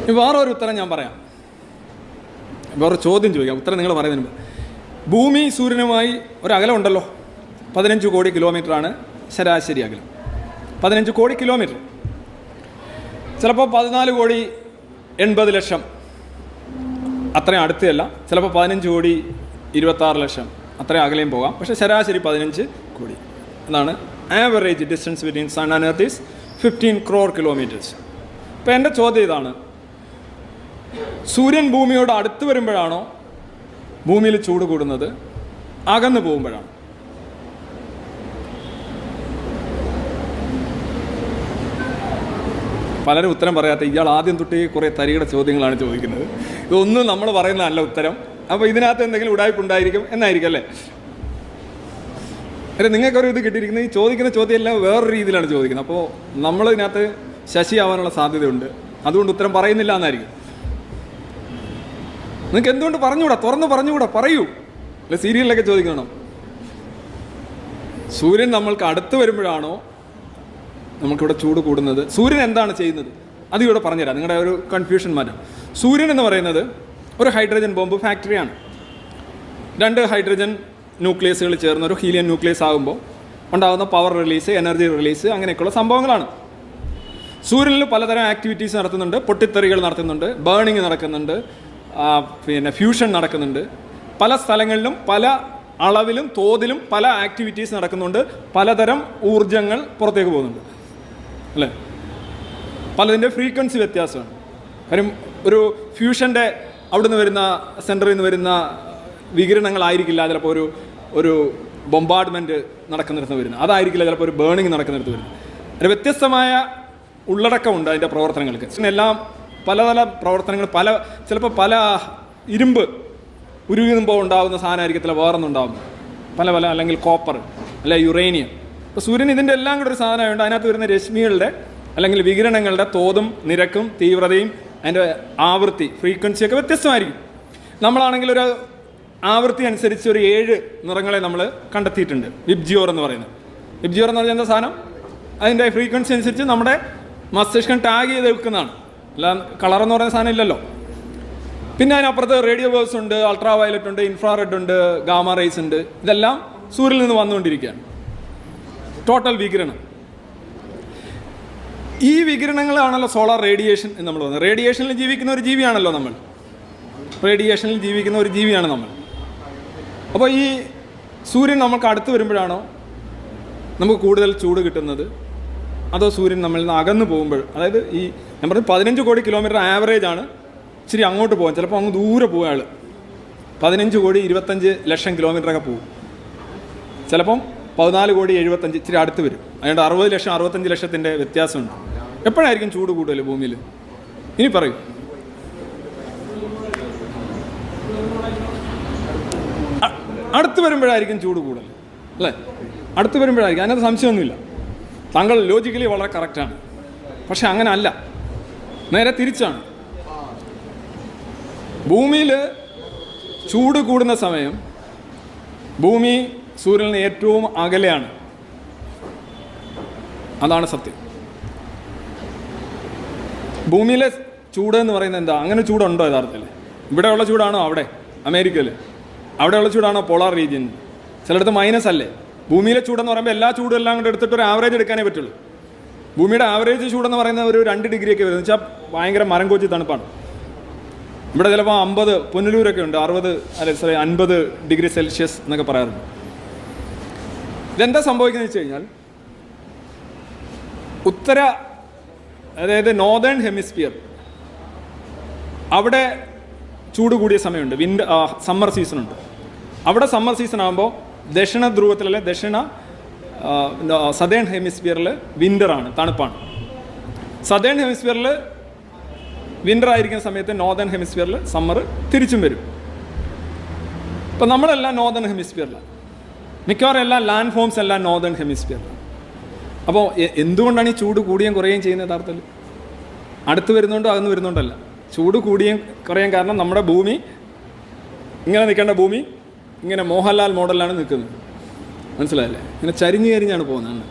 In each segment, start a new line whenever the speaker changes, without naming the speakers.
ഇനി വേറെ ഒരു ഉത്തരം ഞാൻ പറയാം. വേറെ ചോദ്യം ചോദിക്കാം. ഉത്തരം നിങ്ങൾ പറയുന്നതിന് ഭൂമി സൂര്യനുമായി ഒരു അകലമുണ്ടല്ലോ പതിനഞ്ച് കോടി കിലോമീറ്ററാണ് ശരാശരി അകലം. പതിനഞ്ച് കോടി കിലോമീറ്റർ ചിലപ്പോൾ പതിനാല് കോടി എൺപത് ലക്ഷം. അത്രയും അടുത്തല്ല ചിലപ്പോൾ പതിനഞ്ച് കോടി ഇരുപത്താറ് ലക്ഷം. അത്രയും അകലെയും പോകാം. പക്ഷേ ശരാശരി പതിനഞ്ച് കോടി. എന്നാണ് average distance between sun and earth is fifteen crore kilometres അപ്പോൾ എന്റെ ചോദ്യം ഇതാണ്. സൂര്യൻ ഭൂമിയോട് അടുത്ത് വരുമ്പോഴാണോ ഭൂമിയിൽ ചൂട് കൂടുന്നത്? അകന്നു പോകുമ്പോഴാണ്? പലരും ഉത്തരം പറയാത്ത ഇയാൾ ആദ്യം തൊട്ടേ കുറേ തരികയുടെ ചോദ്യങ്ങളാണ് ചോദിക്കുന്നത്. ഇതൊന്നും നമ്മൾ പറയുന്നതല്ല ഉത്തരം. അപ്പോൾ ഇതിനകത്ത് എന്തെങ്കിലും ഉടായ്പുണ്ടായിരിക്കും എന്നായിരിക്കും അല്ലേ? അല്ല നിങ്ങൾക്കൊരു ഇത് കിട്ടിയിരിക്കുന്നത് ഈ ചോദിക്കുന്ന ചോദ്യമെല്ലാം വേറൊരു രീതിയിലാണ് ചോദിക്കുന്നത്. അപ്പോൾ നമ്മൾ ഇതിനകത്ത് ശശി സാധ്യതയുണ്ട്. അതുകൊണ്ട് ഉത്തരം പറയുന്നില്ല എന്നായിരിക്കും. നിങ്ങൾക്ക് എന്തുകൊണ്ട് പറഞ്ഞുകൂടാ? തുറന്ന് പറഞ്ഞുകൂടാ? പറയൂ. അല്ല സീരിയലിലൊക്കെ ചോദിക്കണം. സൂര്യൻ നമ്മൾക്ക് അടുത്ത് വരുമ്പോഴാണോ നമുക്കിവിടെ ചൂട് കൂടുന്നത്? സൂര്യൻ എന്താണ് ചെയ്യുന്നത്? അത് ഇവിടെ പറഞ്ഞുതരാം. നിങ്ങളുടെ ഒരു കൺഫ്യൂഷൻ മാറ്റാം. സൂര്യൻ എന്ന് പറയുന്നത് ഒരു ഹൈഡ്രജൻ ബോംബ് ഫാക്ടറിയാണ് രണ്ട് ഹൈഡ്രജൻ ന്യൂക്ലിയസുകൾ ചേർന്ന് ഒരു ഹീലിയൻ ന്യൂക്ലിയസ് ആകുമ്പോൾ ഉണ്ടാകുന്ന പവർ റിലീസ് എനർജി റിലീസ് അങ്ങനെയൊക്കെയുള്ള സംഭവങ്ങളാണ്. സൂര്യനിൽ പലതരം ആക്ടിവിറ്റീസ് നടത്തുന്നുണ്ട്. പൊട്ടിത്തെറികൾ നടത്തുന്നുണ്ട്. ബേണിംഗ് നടക്കുന്നുണ്ട്. പിന്നെ ഫ്യൂഷൻ നടക്കുന്നുണ്ട്. പല സ്ഥലങ്ങളിലും പല അളവിലും തോതിലും പല ആക്ടിവിറ്റീസ് നടക്കുന്നുണ്ട്. പലതരം ഊർജങ്ങൾ പുറത്തേക്ക് പോകുന്നുണ്ട്. അല്ലേ? പലതിന്റെ ഫ്രീക്വൻസി വ്യത്യാസമാണ്. കാര്യം ഒരു ഫ്യൂഷന്റെ അവിടുന്ന് വരുന്ന സെന്ററിൽ നിന്ന് വരുന്ന വികിരണങ്ങളായിരിക്കില്ല. ചിലപ്പോൾ ഒരു ഒരു ബൊമ്പാർഡ്മെന്റ് നടക്കുന്നിടത്ത് വരുന്നത്. അതായിരിക്കില്ല ചിലപ്പോൾ ഒരു ബേണിംഗ് നടക്കുന്നിടത്ത് വരുന്നത്. അതിന് വ്യത്യസ്തമായ ഉള്ളടക്കമുണ്ട് അതിന്റെ പ്രവർത്തനങ്ങൾക്ക്. എല്ലാം പല പല പ്രവർത്തനങ്ങൾ പല ചിലപ്പോൾ പല ഇരുമ്പ് ഉരുകുമ്പോൾ ഉണ്ടാകുന്ന സാധനമായിരിക്കത്തില്ല വേറൊന്നുണ്ടാകും പല പല അല്ലെങ്കിൽ കോപ്പർ അല്ലെ യുറേനിയം അപ്പോൾ സൂര്യൻ ഇതിന്റെ എല്ലാം കൂടെ ഒരു സാധനമുണ്ട് അതിനകത്ത് വരുന്ന രശ്മികളുടെ അല്ലെങ്കിൽ വികിരണങ്ങളുടെ തോതും നിരക്കും തീവ്രതയും അതിന്റെ ആവൃത്തി ഫ്രീക്വൻസി ഒക്കെ വ്യത്യസ്തമായിരിക്കും. നമ്മളാണെങ്കിൽ ഒരു ആവൃത്തി അനുസരിച്ച് ഒരു ഏഴ് നിറങ്ങളെ നമ്മൾ കണ്ടെത്തിയിട്ടുണ്ട്. വിബ്ജിയോർ എന്ന് പറയുന്നത്. വിബ്ജിയോർ എന്ന് പറഞ്ഞാൽ എന്താ സാധനം? അതിന്റെ ഫ്രീക്വൻസി അനുസരിച്ച് നമ്മുടെ മസ്തിഷ്കം ടാഗ് ചെയ്ത് വെക്കുന്നതാണ്. അല്ല കളർ എന്ന് പറയുന്ന സാധനം ഇല്ലല്ലോ. പിന്നെ അതിനപ്പുറത്ത് റേഡിയോ വേവ്സ് ഉണ്ട് അൾട്രാ വയലറ്റ് ഉണ്ട് ഇൻഫ്രാറെഡ് ഉണ്ട് ഗാമ റേസ് ഉണ്ട്. ഇതെല്ലാം സൂര്യനിൽ നിന്ന് വന്നുകൊണ്ടിരിക്കുകയാണ്. ടോട്ടൽ വികിരണം. ഈ വികിരണങ്ങളാണല്ലോ സോളാർ റേഡിയേഷൻ എന്ന് നമ്മൾ പറയുന്നത് റേഡിയേഷനിൽ ജീവിക്കുന്ന ഒരു ജീവിയാണല്ലോ നമ്മൾ. റേഡിയേഷനിൽ ജീവിക്കുന്ന ഒരു ജീവിയാണ് നമ്മൾ. അപ്പോൾ ഈ സൂര്യൻ നമുക്ക് അടുത്ത് വരുമ്പോഴാണോ നമുക്ക് കൂടുതൽ ചൂട് കിട്ടുന്നത്? അതോ സൂര്യൻ നമ്മളിൽ നിന്ന് അകന്നു പോകുമ്പോൾ അതായത് ഈ ഞാൻ പറഞ്ഞു പതിനഞ്ച് കോടി കിലോമീറ്റർ ആവറേജ് ആണ് ഇച്ചിരി അങ്ങോട്ട് പോകാൻ. ചിലപ്പോൾ അങ്ങ് ദൂരെ പോകും പതിനഞ്ച് കോടി ഇരുപത്തഞ്ച് ലക്ഷം കിലോമീറ്ററൊക്കെ പോകും ചിലപ്പം പതിനാല് കോടി എഴുപത്തഞ്ച് ഇച്ചിരി അടുത്ത് വരും. അതുകൊണ്ട് അറുപത് ലക്ഷം അറുപത്തഞ്ച് ലക്ഷത്തിന്റെ വ്യത്യാസമുണ്ട്. എപ്പോഴായിരിക്കും ചൂട് കൂടുതൽ ഭൂമിയിൽ ഇനി പറയൂ. അടുത്ത് വരുമ്പോഴായിരിക്കും ചൂട് കൂടുതൽ അല്ലേ? അടുത്ത് വരുമ്പോഴായിരിക്കും. അതിനകത്ത് സംശയമൊന്നുമില്ല. താങ്കൾ ലോജിക്കലി വളരെ കറക്റ്റാണ് പക്ഷെ അങ്ങനെ അല്ല നേരെ തിരിച്ചാണ്. ഭൂമിയിൽ ചൂട് കൂടുന്ന സമയം ഭൂമി സൂര്യനിൽ ഏറ്റവും അകലെയാണ്. അതാണ് സത്യം. ഭൂമിയിലെ ചൂട് എന്ന് പറയുന്നത് എന്താ? അങ്ങനെ ചൂടുണ്ടോ യഥാർത്ഥത്തിൽ ഇവിടെയുള്ള ചൂടാണോ അവിടെ? അമേരിക്കയിൽ അവിടെയുള്ള ചൂടാണോ പോളാർ റീജിയൻ ചിലയിടത്ത് മൈനസ് അല്ലേ? ഭൂമിയിലെ ചൂടെന്ന് പറയുമ്പോൾ എല്ലാ ചൂടും എല്ലാം കൂടെ എടുത്തിട്ട് ഒരു ആവറേജ് എടുക്കാനേ പറ്റുള്ളൂ. ഭൂമിയുടെ ആവറേജ് ചൂടെന്ന് പറയുന്നത് ഒരു രണ്ട് ഡിഗ്രി ഒക്കെ വരുന്നത് വെച്ചാൽ ഭയങ്കര മരം കോച്ചി തണുപ്പാണ്. ഇവിടെ ചിലപ്പോൾ അമ്പത് പുനലൂരൊക്കെ ഉണ്ട്. അറുപത് അല്ലെ സോറി അൻപത് ഡിഗ്രി സെൽഷ്യസ് എന്നൊക്കെ പറയാറുണ്ട്. ഇതെന്താ സംഭവിക്കുന്നത് വെച്ച് കഴിഞ്ഞാൽ ഉത്തര അതായത് നോർത്തേൺ ഹെമിസ്ഫിയർ അവിടെ ചൂട് കൂടിയ സമയമുണ്ട്. വിൻഡ് സമ്മർ സീസൺ ഉണ്ട്. അവിടെ സമ്മർ സീസൺ ആകുമ്പോൾ ദക്ഷിണ ധ്രുവത്തിലല്ലേ? ദക്ഷിണ സദേൺ ഹെമിസ്ഫിയറിൽ വിന്ററാണ് തണുപ്പാണ്. സദേൺ ഹെമിസ്ഫിയറിൽ വിന്റർ ആയിരിക്കുന്ന സമയത്ത് നോർത്തേൺ ഹെമിസ്ഫിയറിൽ സമ്മർ തിരിച്ചും വരും. ഇപ്പം നമ്മളെല്ലാം നോർത്തേൺ ഹെമിസ്ഫിയറിലാണ് മിക്കവാറും എല്ലാ ലാൻഡ് ഫോംസ് എല്ലാം നോർത്തേൺ ഹെമിസ്ഫിയറിലാണ് അപ്പോൾ എന്തുകൊണ്ടാണ് ഈ ചൂട് കൂടുകയും കുറയുകയും ചെയ്യുന്നത് യഥാർത്ഥത്തിൽ? അടുത്ത് വരുന്നുണ്ടോ അകന്ന് വരുന്നുണ്ടല്ല ചൂട് കൂടിയും കുറയാൻ കാരണം നമ്മുടെ ഭൂമി ഇങ്ങനെ നിൽക്കേണ്ട ഭൂമി ഇങ്ങനെ മോഹൻലാൽ മോഡലാണ് നിൽക്കുന്നത്. മനസ്സിലായില്ലേ? ഇങ്ങനെ ചരിഞ്ഞ് ചരിഞ്ഞാണ് പോകുന്നത്.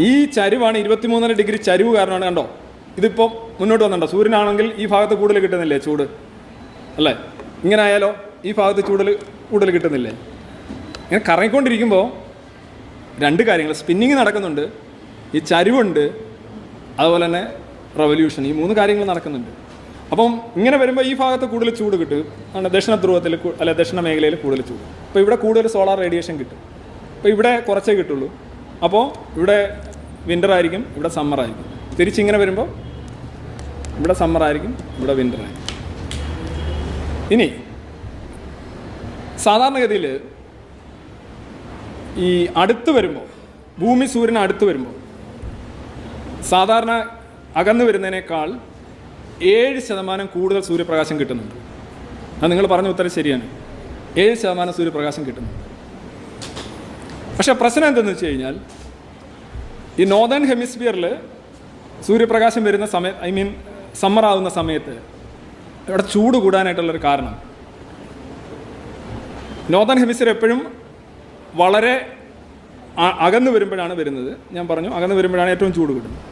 ഈ ചരിവാണ് ഇരുപത്തിമൂന്നര ഡിഗ്രി ചരിവ് കാരണമാണ് കണ്ടോ? ഇതിപ്പോൾ മുന്നോട്ട് വന്നിട്ടുണ്ടോ? സൂര്യനാണെങ്കിൽ ഈ ഭാഗത്ത് കൂടുതൽ കിട്ടുന്നില്ലേ ചൂട്? അല്ലേ? ഇങ്ങനെ ആയാലോ ഈ ഭാഗത്ത് ചൂടൽ കൂടുതൽ കിട്ടുന്നില്ലേ? ഇങ്ങനെ കറങ്ങിക്കൊണ്ടിരിക്കുമ്പോൾ രണ്ട് കാര്യങ്ങൾ. സ്പിന്നിങ് നടക്കുന്നുണ്ട് ഈ ചരിവുണ്ട് അതുപോലെ തന്നെ റവല്യൂഷൻ ഈ മൂന്ന് കാര്യങ്ങൾ നടക്കുന്നുണ്ട്. അപ്പം ഇങ്ങനെ വരുമ്പോൾ ഈ ഭാഗത്ത് കൂടുതൽ ചൂട് കിട്ടും. ആണ് ദക്ഷിണ ധ്രുവത്തിൽ അല്ല ദക്ഷിണ മേഖലയിൽ കൂടുതൽ ചൂട്. അപ്പോൾ ഇവിടെ കൂടുതൽ സോളാർ റേഡിയേഷൻ കിട്ടും. അപ്പോൾ ഇവിടെ കുറച്ചേ കിട്ടുള്ളൂ. അപ്പോൾ ഇവിടെ വിന്റർ ആയിരിക്കും ഇവിടെ സമ്മർ ആയിരിക്കും. തിരിച്ചിങ്ങനെ വരുമ്പോൾ ഇവിടെ സമ്മർ ആയിരിക്കും ഇവിടെ വിന്റർ ആയിരിക്കും. ഇനി സാധാരണഗതിയിൽ ഈ അടുത്ത് വരുമ്പോൾ ഭൂമി സൂര്യന് അടുത്ത് വരുമ്പോൾ സാധാരണ അകന്നു വരുന്നതിനേക്കാൾ ഏഴ് ശതമാനം കൂടുതൽ സൂര്യപ്രകാശം കിട്ടുന്നുണ്ട്. അത് നിങ്ങൾ പറഞ്ഞ ഉത്തരം ശരിയാണ്. ഏഴ് ശതമാനം സൂര്യപ്രകാശം കിട്ടുന്നുണ്ട്. പക്ഷേ പ്രശ്നം എന്തെന്ന് വെച്ച് കഴിഞ്ഞാൽ ഈ നോർത്തേൺ ഹെമിസ്ഫിയറിൽ സൂര്യപ്രകാശം വരുന്ന സമയ ഐ മീൻ സമ്മർ ആവുന്ന സമയത്ത് ഇവിടെ ചൂട് കൂടാനായിട്ടുള്ളൊരു കാരണം. നോർത്തേൺ ഹെമിസ്ഫിയർ എപ്പോഴും വളരെ അകന്ന് വരുമ്പോഴാണ് വരുന്നത്. ഞാൻ പറഞ്ഞു അകന്നു വരുമ്പോഴാണ് ഏറ്റവും ചൂട് കിട്ടുന്നത്.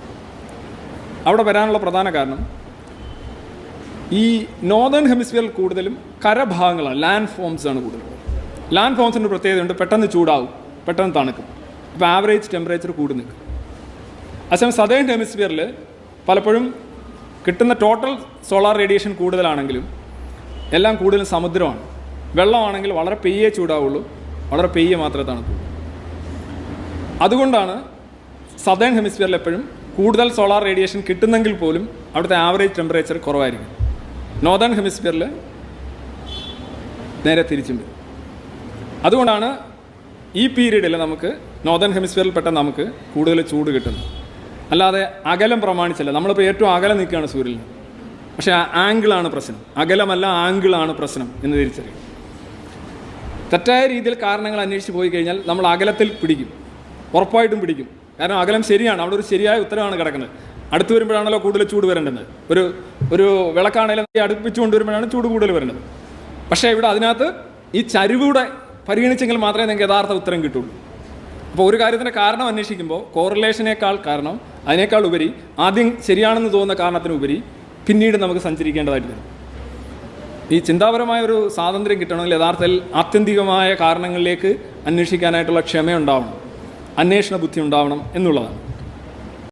അവിടെ വരാനുള്ള പ്രധാന കാരണം ഈ നോർത്തേൺ ഹെമിസ്ഫിയറിൽ കൂടുതലും കരഭാഗങ്ങളാണ് ലാൻഡ് ഫോംസ് ആണ് കൂടുതൽ ലാൻഡ് ഫോംസിന്റെ പ്രത്യേകതയുണ്ട് പെട്ടെന്ന് ചൂടാവും പെട്ടെന്ന് തണുക്കും. അപ്പോൾ ആവറേജ് ടെമ്പറേച്ചർ കൂടി നിൽക്കും. അതേസമയം സദേൺ ഹെമിസ്ഫിയറിൽ പലപ്പോഴും കിട്ടുന്ന ടോട്ടൽ സോളാർ റേഡിയേഷൻ കൂടുതലാണെങ്കിലും എല്ലാം കൂടുതലും സമുദ്രമാണ്. വെള്ളമാണെങ്കിൽ വളരെ പെയ്യേ ചൂടാവുള്ളൂ വളരെ പെയ്യെ മാത്രമേ തണുക്കുള്ളൂ അതുകൊണ്ടാണ് സദേൺ ഹെമിസ്ഫിയറിൽ എപ്പോഴും കൂടുതൽ സോളാർ റേഡിയേഷൻ കിട്ടുന്നെങ്കിൽ പോലും അവിടുത്തെ ആവറേജ് ടെമ്പറേച്ചർ കുറവായിരിക്കും. നോർത്തേൺ ഹെമിസ്ഫിയറിൽ നേരെ തിരിച്ചും വരും അതുകൊണ്ടാണ് ഈ പീരീഡിൽ നമുക്ക് നോർത്തേൺ ഹെമിസ്ഫിയറിൽ പെട്ട നമുക്ക് കൂടുതൽ ചൂട് കിട്ടുന്നത്. അല്ലാതെ അകലം പ്രമാണിച്ചല്ല. നമ്മളിപ്പോൾ ഏറ്റവും അകലം നിൽക്കുകയാണ് സൂര്യനിൽ. പക്ഷേ ആംഗിളാണ് പ്രശ്നം. അകലമല്ല ആംഗിളാണ് പ്രശ്നം എന്ന് തിരിച്ചറിയും. തെറ്റായ രീതിയിൽ കാരണങ്ങൾ അന്വേഷിച്ച് പോയി കഴിഞ്ഞാൽ നമ്മൾ അകലത്തിൽ പിടിക്കും. ഉറപ്പായിട്ടും പിടിക്കും. കാരണം അകലം ശരിയാണ്. അവിടെ ഒരു ശരിയായ ഉത്തരവാണ് കിടക്കുന്നത്. അടുത്ത് വരുമ്പോഴാണല്ലോ കൂടുതൽ ചൂട് വരേണ്ടത് ഒരു ഒരു വിളക്കാണെങ്കിലും അടുപ്പിച്ച് കൊണ്ടുവരുമ്പോഴാണ് ചൂട് കൂടുതൽ വരേണ്ടത്. പക്ഷേ ഇവിടെ അതിനകത്ത് ഈ ചരിവൂടെ പരിഗണിച്ചെങ്കിൽ മാത്രമേ നിങ്ങൾക്ക് യഥാർത്ഥ ഉത്തരം കിട്ടുള്ളൂ. അപ്പോൾ ഒരു കാര്യത്തിന്റെ കാരണം അന്വേഷിക്കുമ്പോൾ കോറിലേഷനേക്കാൾ കാരണം അതിനേക്കാൾ ഉപരി ആദ്യം ശരിയാണെന്ന് തോന്നുന്ന കാരണത്തിന് കാരണത്തിനുപരി പിന്നീട് നമുക്ക് സഞ്ചരിക്കേണ്ടതായിട്ട് വരും. ഈ ചിന്താപരമായ ഒരു സ്വാതന്ത്ര്യം കിട്ടണമെങ്കിൽ യഥാർത്ഥത്തിൽ ആത്യന്തികമായ കാരണങ്ങളിലേക്ക് അന്വേഷിക്കാനായിട്ടുള്ള ക്ഷമയുണ്ടാവണം അന്വേഷണ ബുദ്ധി ഉണ്ടാവണം എന്നുള്ളതാണ്.